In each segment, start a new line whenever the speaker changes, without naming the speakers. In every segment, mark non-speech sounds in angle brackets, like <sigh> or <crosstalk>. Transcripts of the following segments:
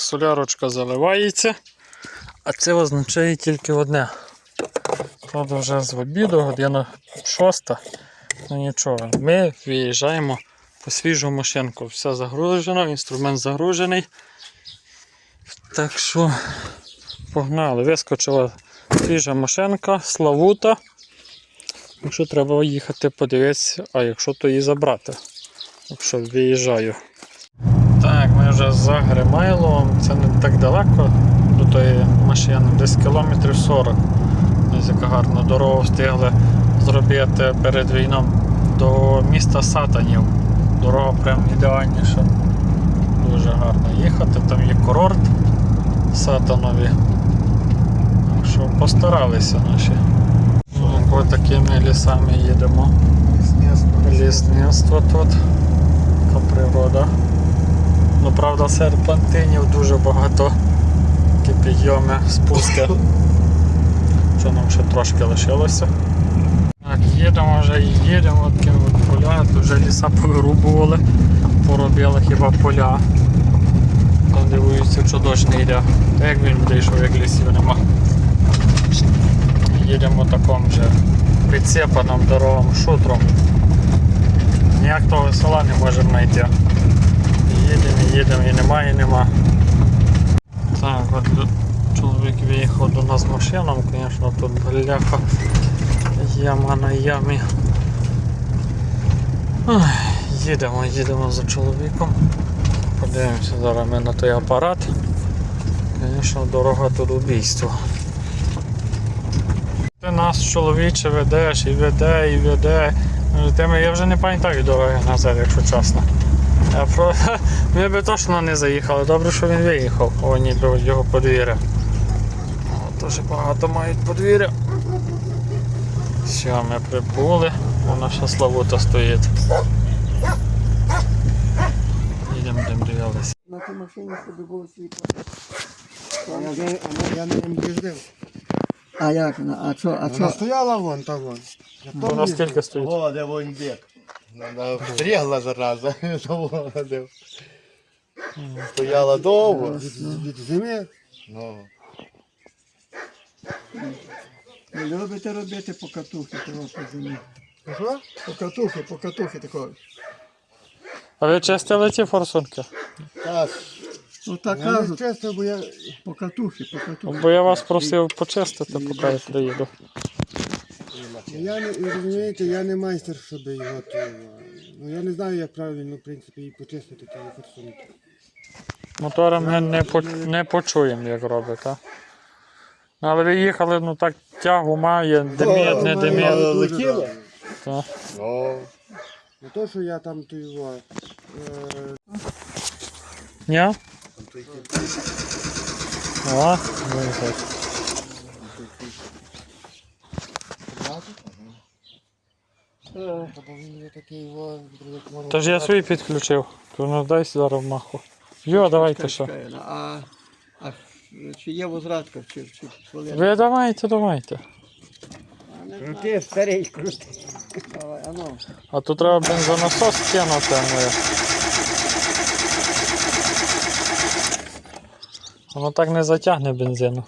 Солярочка заливається, а це означає тільки одне. Правда, вже з обіду, година шоста. Ну нічого, ми виїжджаємо по свіжу машинку. Все загружено, інструмент загружений. Так що погнали. Вискочила свіжа машинка, славута. Якщо треба їхати подивитися, а якщо то її забрати. Якщо виїжджаю. Так, ми вже за Гримайловом, це не так далеко до тої машини, десь кілометрів 40. Ось яка гарна дорога встигли зробити перед війном до міста Сатанів. Дорога прям ідеальніша. Дуже гарно їхати, там є курорт Сатанові. Так що постаралися наші. Ось такими лісами їдемо. Лісництво тут. Така природа. Ну, правда, серпантинів дуже багато. Такі підйоми, спуски. <laughs> Що нам ще трошки лишилося. Так, їдемо вже і їдемо, от поля, тут вже ліса повирубували, поробили хіба поля. Там дивуються, що дощ не йде. Та як він буде як лісів нема. Їдемо таком же прицепаним дорогом шутром. Ніяк того села не можемо знайти. Їдемо, їдемо і нема, і нема. Так, от чоловік виїхав до нас машином, звісно, тут бляха яма на ямі. Ой, їдемо, їдемо за чоловіком. Подивимося зараз ми на той апарат. Звісно, дорога тут убійство. Ти нас чоловіче ведеш і веде, і веде. Я вже не пам'ятаю дороги назад, якщо чесно. Я про... <laughs> Ми би точно не заїхали. Добре, що він виїхав. О, ніби його подвір'я. Дуже багато мають подвір'я. Все, ми прибули. О, наша славута стоїть. Їдемо, будемо дивитися.
На тій машині, щоб було світло.
Я, не їздив.
А як вона? А що? А
Вона
що?
стояла вон та вон. Я
У нас
їздив.
скільки стоїть?
О, де вон. Вона стрігла зараза. <laughs> Того де. Стояла довго.
Від, зими.
Ну,
Ви любите робити покатухи того по?
Що?
Покатухи, покатухи такого.
А ви чистили ці форсунки?
так.
Ну так
Я не
кажуть,
чесно, бо я
покатухи, покатухи.
Бо я вас просив почистити, поки я приїду.
Я не розумієте, я не майстер, щоб його то. Ну я не знаю, як правильно, в принципі, її почистити ті форсунки.
Мотором ми не, по, не почуємо, як робить, а? Ну, Але ви їхали, ну так тягу має, димить, не димить.
Дуже
летіло?
добре.
Та.
Ну,
Не то, що я там то його. Е,
Ні? О, ну і так.
такий його.
Тож я свій підключив. То ну дай зараз маху. Йо, давайте що.
А, а чи є возрадка, чи, чи хвилина?
Ви давайте, давайте.
Ну ти старий крутий. Давай, а ну.
А тут треба бензонасос кинути. ну. Воно так не затягне бензину.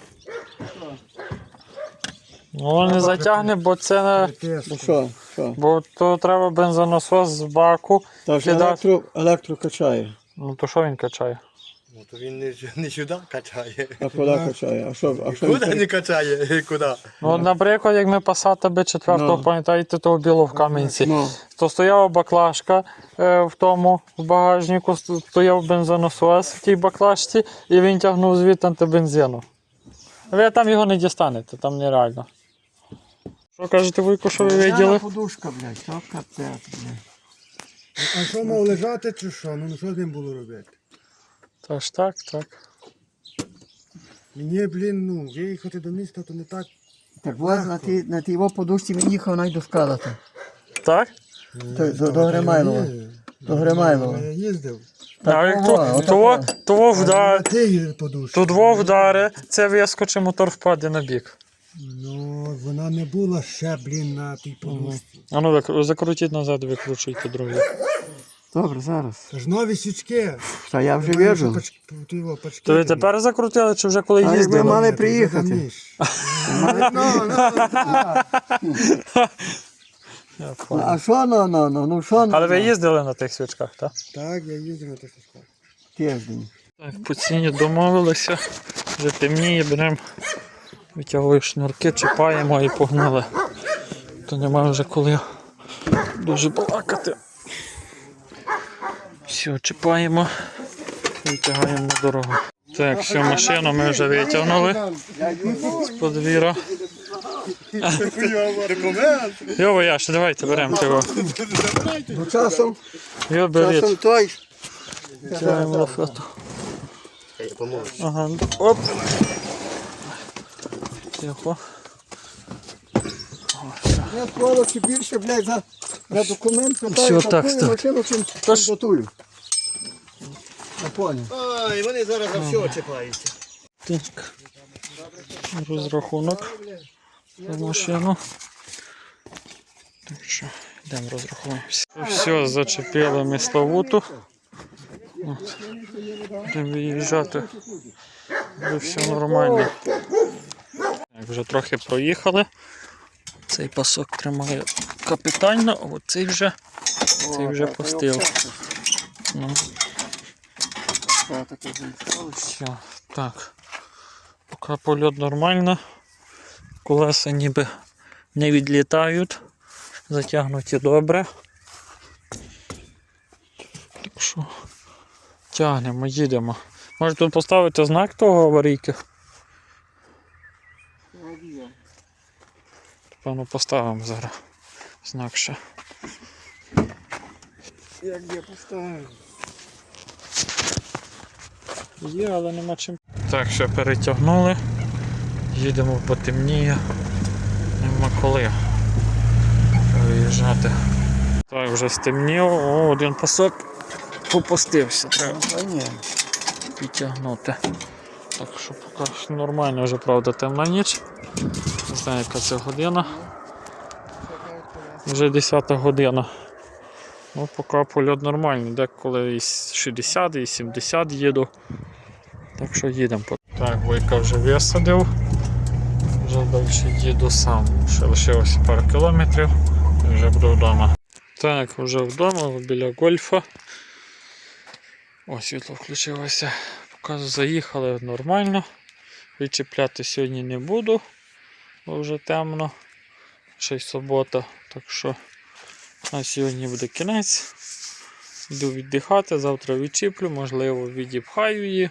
Ну, воно не затягне, бо це не.
Ну що, що?
Бо то треба бензонасос з баку.
Та ж
Кидати.
електро, електро качає.
Ну то що він качає?
ну то він не, не сюди качає.
А куди качає? А що, а що він
Куди не качає? <laughs> Куди?
Ну, наприклад, як ми пасата Б4,
Ну.
пам'ятаєте того білого в Кам'янці,
Ну,
то стояла баклажка е, в тому в багажнику, стояв бензонасос в тій баклажці і він тягнув звідти антибензину. Ви там його не дістанете, там нереально. Що кажете, Вуйко, що ви виділи?
Подушка, блядь, що капець, блядь.
А що мав лежати чи що? Ну що з ним було робити?
Та ж так, так.
Мені, блін, ну, виїхати до міста, то не так.
Так от на тій, на тій його подушці він їхав навіть до скалата.
Так?
То- до- до Гримайлова.
Ні,
До Гримайлова.
Я їздив.
а як
ого,
то,
отако.
того, того
На
вдар,
тій подушці.
тут во вдари, це вискочить, мотор впаде на бік.
Ну, вона не була ще, блін, на тій подушці.
А ну вик- закрутіть назад, викручуйте другий.
Добре, зараз.
Це ж нові свічки.
Та я вже
Немає,
вижу.
пач- ти його пачки
То ви тепер закрутили, чи вже коли
А якби
їздили?
мали приїхати. <laughs>
Ну, ну.
Я
Ну,
понял.
А що ну, ну, ну, ну, що ну?
Але ви їздили на тих свічках, так?
Так, я їздив на тих свічках.
Тиждень.
Так, по ціні домовилися. Вже темніє, беремо, витягуємо шнурки, чіпаємо і погнали. То немає вже коли дуже балакати. Все, чіпаємо, витягаємо на дорогу. Так, все, машину ми вже витягнули з подвір'я. Йо, Яш, давайте беремо цього.
Ну, часом,
Йо, беріть.
часом той.
Тягаємо лафету. Ага, оп. Тихо.
Я скоро більше, блядь, за, за документ питаю,
так,
таку
стоп.
машину, чим
Тож-
готую. Я понял.
Ай, вони зараз за все чіпаються.
Так. Розрахунок за машину. Так що, йдемо розрахуємося. Все, зачепили ми Славуту. От. Будемо виїжджати. Вже все нормально. Вже трохи проїхали. Цей пасок тримає капітально, а оцей вже, цей вже пустив. Ну, все, так. Поки польот нормально. Колеса ніби не відлітають. Затягнуті добре. Так що тягнемо, їдемо. Може тут поставити знак того аварійки? Певно поставимо зараз знак ще.
Як я поставив.
Є, але нема чим. Так, ще перетягнули. Їдемо потемніє. Нема коли виїжджати. Так, вже стемніло. О, один пасок попустився. Треба підтягнути. Так що поки що нормально, вже правда темна ніч. Не знаю, яка це година. Вже 10 година. Ну, поки польот нормальний, деколи і 60, і 70 їду. Так що їдемо. Так, Войка вже висадив. Вже далі їду сам. Ще лишилося пару кілометрів і вже буду вдома. Так, вже вдома, біля гольфа. О, світло включилося. Показу заїхали нормально. Відчіпляти сьогодні не буду, бо вже темно. Ще й субота. Так що на сьогодні буде кінець. Йду віддихати, завтра відчіплю, можливо, відіпхаю її.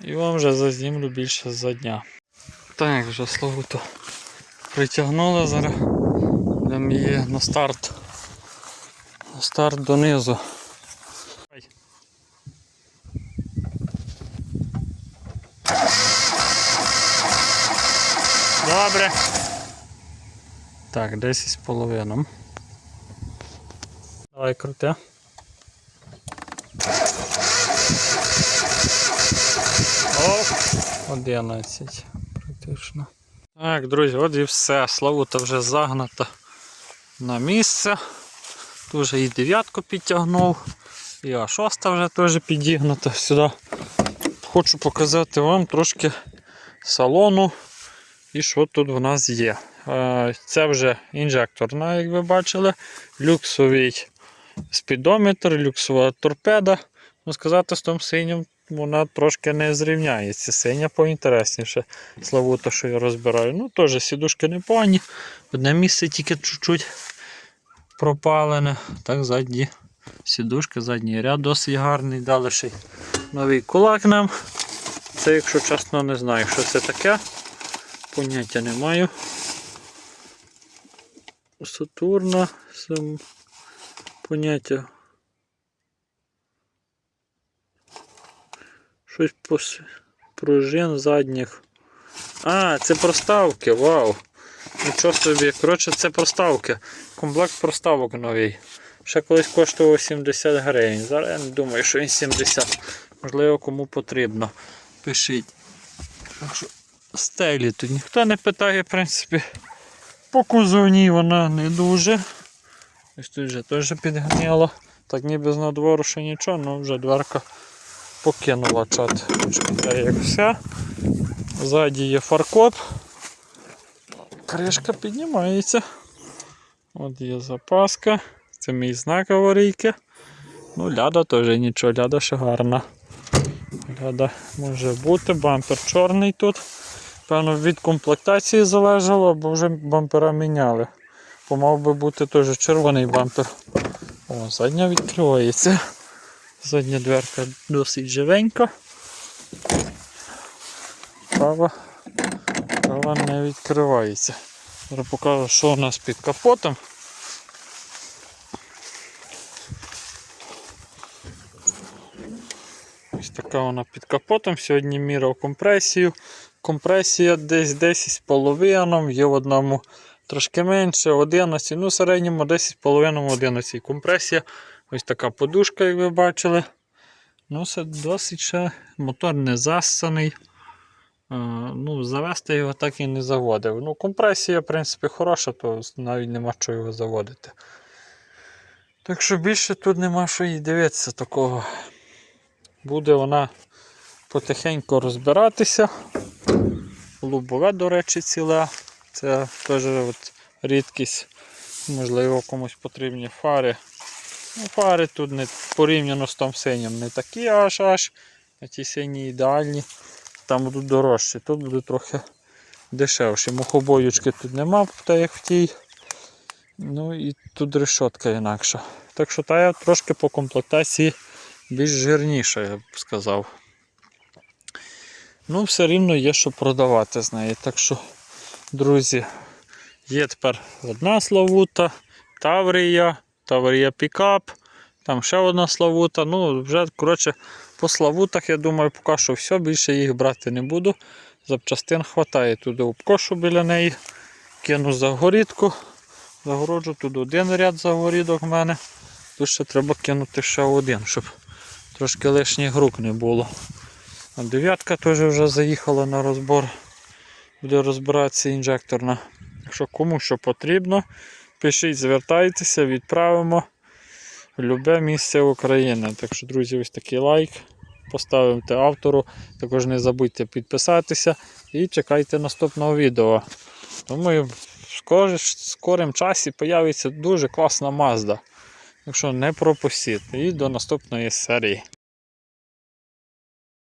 І вам вже зазнімлю більше за дня. Так, вже Славуту притягнули зараз. Будемо її на старт. На старт донизу. Добре. Так, 10 з половином. Давай крути. Оп, 11 практично. Так, друзі, от і все. Славута вже загната на місце. Тут і дев'ятку підтягнув, і а шоста вже теж підігнута сюди. Хочу показати вам трошки салону і що тут в нас є. Це вже інжекторна, як ви бачили, люксовий спідометр, люксова торпеда. Ну, сказати, з тим синім вона трошки не зрівняється. Синя поінтересніше. Славуто, що я розбираю. Ну, теж сідушки непогані. Одне місце тільки чуть-чуть пропалене. Так, задні сідушки, задній ряд досить гарний. Далі новий кулак нам. Це, якщо чесно, не знаю, що це таке. Поняття не маю. Сатурна, сам поняття. Щось по пружин задніх. А, це проставки, вау. Нічого собі. Коротше, це проставки. Комплект проставок новий. Ще колись коштував 70 гривень. Зараз я не думаю, що він 70. Можливо, кому потрібно. Пишіть. Так що стелі тут ніхто не питає, в принципі. По кузовній вона не дуже. Ось тут вже теж підгнило. Так ніби з надвору ще нічого, ну вже дверка покинула чат. Як все. Ззаді є фаркоп. Кришка піднімається. От є запаска. Це мій знак аварійки. Ну, ляда теж нічого, ляда ще гарна. Ляда може бути, бампер чорний тут. Певно, від комплектації залежало, бо вже бампера міняли. Бо мав би бути теж червоний бампер. О, задня відкривається. Задня дверка досить живенька. Права, права не відкривається. Зараз покажу, що у нас під капотом. Ось така вона під капотом. Сьогодні міряв компресію. Компресія десь 10,5, є в одному трошки менше, 11, ну в середньому 10,5 11. Компресія. Ось така подушка, як ви бачили. Ну, це досить ще мотор не зассаний. Ну, завести його так і не заводив. Ну, компресія, в принципі, хороша, то навіть нема що його заводити. Так що більше тут нема що і дивитися такого. Буде вона потихеньку розбиратися. Лубове, до речі, ціле. Це теж от рідкість. Можливо, комусь потрібні фари. Ну, фари тут не порівняно з тим синім не такі аж аж. А ті сині ідеальні. Там будуть дорожчі, тут буде трохи дешевші. Мухобоючки тут нема, так як в тій. Ну і тут решетка інакша. Так що та я трошки по комплектації більш жирніша, я б сказав. Ну, все рівно є що продавати з неї. Так що, друзі, є тепер одна славута, Таврія, Таврія Пікап, там ще одна славута. Ну, вже, коротше, по славутах, я думаю, поки що все, більше їх брати не буду. Запчастин хватає туди обкошу біля неї. Кину загорідку, загороджу, тут один ряд загорідок в мене. Тут ще треба кинути ще один, щоб трошки лишніх рук не було. Дев'ятка теж вже заїхала на розбор. Буде розбиратися інжекторна. Якщо кому що потрібно, пишіть, звертайтеся, відправимо в любе місце України. Так що, друзі, ось такий лайк. Поставте автору. Також не забудьте підписатися і чекайте наступного відео. Думаю, в скор- скорим часі появиться дуже класна Mazda. Так що не пропустіть. І до наступної серії.